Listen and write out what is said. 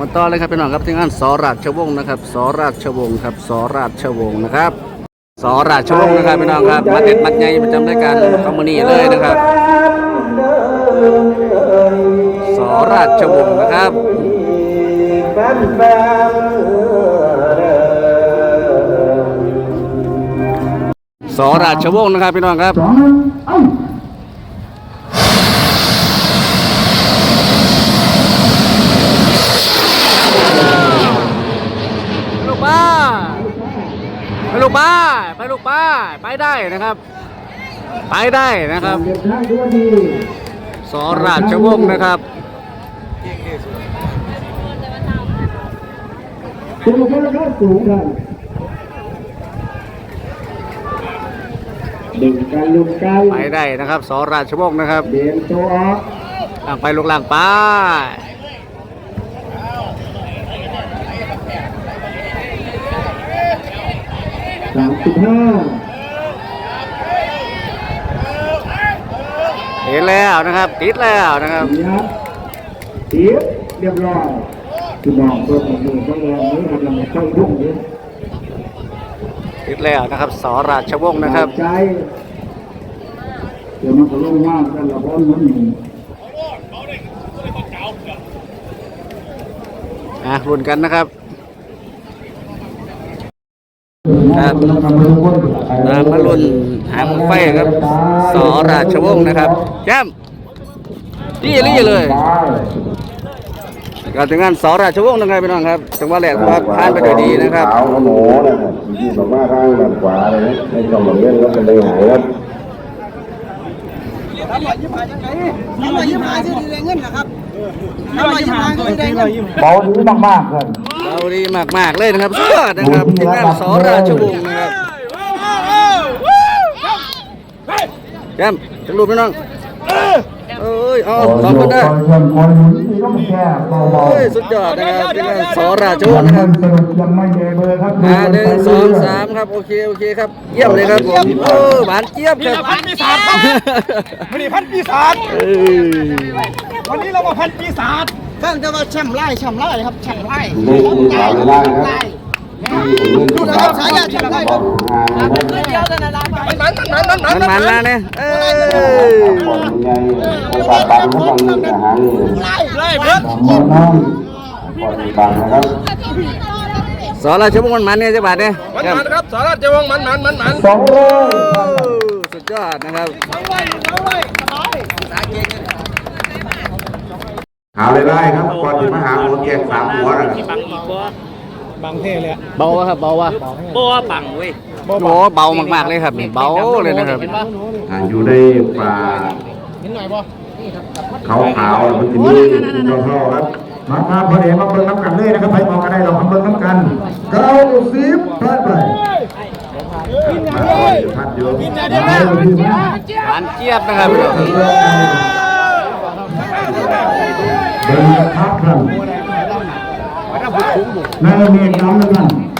มาต่อเลยครับพี่น้องครับที่งานสอราชวงศ์นะครับสอราชวงศ์ครับสอราชวงศ์นะครับสอราชวงศ์นะครับพี่น้องครับมาเด็ดมัดใหญ่ประจำรายการคอมมานีเลยนะครับสอราชวงศ์นะครับสอราชวงศ์นะครับพี่น้องครับ สองหนึ่งเอ้า ไปลูกป้าไปลูกป้าไป ลูกป้าไปได้นะครับ ไปได้นะครับเดือดร้อนทุกวันดีสอราชวงศ์นะครับตัวคนละข้าสูงกันดึงกันลุกกันไปได้นะครับสอราชวงศ์นะครับเดินตัวออกล่างไปลูกล่างไป สามสิบห้าเห็นแล้วนะครับ ติดแล้วนะครับยับเทียบเรียบร้อยคือบอกตัวของมือต้องลองมือกำลังเข้ายุ่งเนี่ยติดแล้วนะครับสอราชวงศ์นะครับใจเดี๋ยวมันก็ลงว่างกันละพ้นมันหนึ่งอะรุ่นกันนะครับ ครับตามารุ่นหางไฟครับ สอราชวงศ์นะครับแจ้มดีลี่เลยการถึงงานสอราชวงศ์ยังไงพี่น้องครับจังหวะแหลกครับผ่านไปด้วยดีนะครับ ขาวหมูนะครับที่แบบว่าทางด้านขวาเลยนะในกล่องแบบเล่นก็เป็นเลยหายครับ น้ำลอยยี่ห้าที่ได้เงินนะครับน้ำลอยยี่ห้าที่ได้เงินเบาดีมากๆเลยเราดีมากๆเลยนะครับสุดยอดนะครับทีมงานสอราชวงศ์นะครับแก้มจังรูปพี่น้อง ยเอาสองคนได้คอยยังคอยหมุนนี่ก็ไม่แค่เบาเฮ้ยสุดยอดนะครับถึงงานสอราชๆวยังงศ์นะคไม่รับสรุปยังไม่เดเบอร์ครับมาหนึ่งสองสามครับโอเคโอเคครับเยี่ยมเลยครับผมเออหวานเจี๊ยบครับพันปีศาจครับวันนี้พันปีศาจเอ้ยวันนี้เรามาพันปีศาจเพิ่งจะมาแชมป์ไล่แชมป์ไล่ครับแชมป์ไล่ในคุณขาวไม่ได้นะครับ ดูนะครับสายยาแชมป์ไล่ครับห่างนะครับเดียวกันนะมันมันมันมันมันมันนะเนี่ยเอ้ยก่อนใหญ่โอกาสบางก็ต้องมีหางนี่ไล่ไล่เพิ่มมองน้องก่อนบางนะครับสอนราชวงศ์มันมันเนี่ยจังหวัดเนี่ยมันมันครับสาราชวงศ์มันมันมันมันสองร้อยโอ้สุดยอดนะครับหาเลยได้ครับก่อนที่มาหาหัวแกงสามหัวนะ เบาวะครับเบาวะบ่ปังเว้ยโอ้เบามากๆเลยครับนี่เบาเลยนะครับอ่าอยู่ในป่าเขาขาวๆมันจะมีคุณเท่าๆครับ มามาพอดีมาเบิ่งน้ำกันเลยนะครับไปบอกกันได้เรามาเบิ่งน้ำกันเก้าสิบพลาดไปมาคอยอยู่พัดอยู่หวานเจี๊ยบนะครับเดินกระทับกันนายเมีย น้ำนั่น